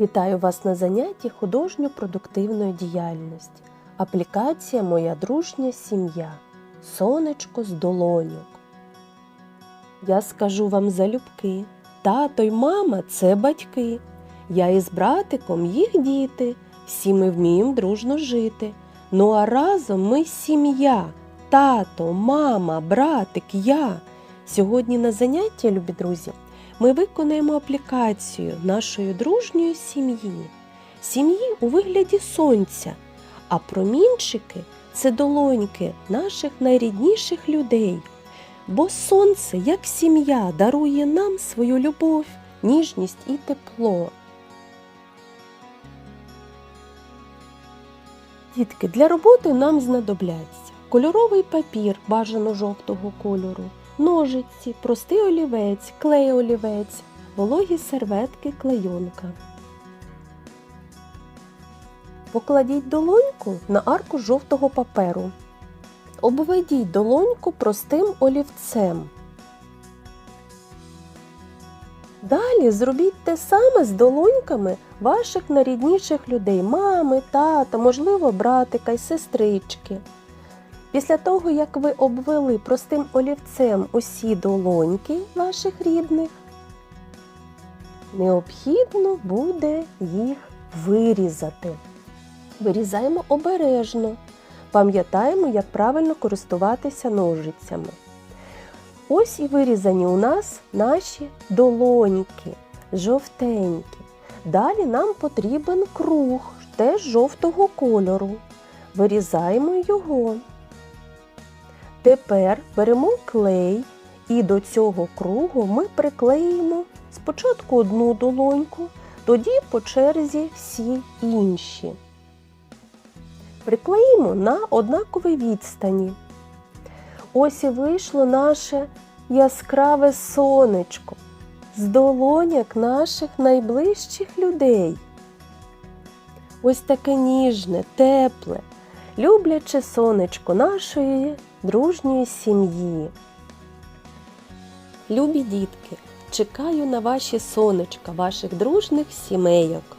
Вітаю вас на занятті художньо-продуктивної діяльності. Аплікація Моя дружня сім'я. Сонечко з долоньок. Я скажу вам залюбки. Тато й мама це батьки. Я із братиком їх діти. Всі ми вміємо дружно жити. Ну а разом ми сім'я. Тато, мама, братик, я. Сьогодні на заняття, любі друзі, ми виконаємо аплікацію нашої дружньої сім'ї, сім'ї у вигляді сонця, а промінчики це долоньки наших найрідніших людей. Бо сонце, як сім'я, дарує нам свою любов, ніжність і тепло. Дітки, для роботи нам знадобляться кольоровий папір бажано жовтого кольору, ножиці, простий олівець, клей олівець, вологі серветки, клейонка. Покладіть долоньку на арку жовтого паперу. Обведіть долоньку простим олівцем. Далі зробіть те саме з долоньками ваших найрідніших людей мами, тата, можливо, братика й сестрички. Після того, як ви обвели простим олівцем усі долоньки ваших рідних, необхідно буде їх вирізати. Вирізаємо обережно. Пам'ятаємо, як правильно користуватися ножицями. Ось і вирізані у нас наші долоньки, жовтенькі. Далі нам потрібен круг, теж жовтого кольору. Вирізаємо його. Тепер беремо клей і до цього кругу ми приклеїмо спочатку одну долоньку, тоді по черзі всі інші. Приклеїмо на однаковій відстані. Ось і вийшло наше яскраве сонечко з долоняк наших найближчих людей. Ось таке ніжне, тепле, любляче сонечко нашої дружньої сім'ї. Любі дітки, чекаю на ваші сонечка, ваших дружних сімейок.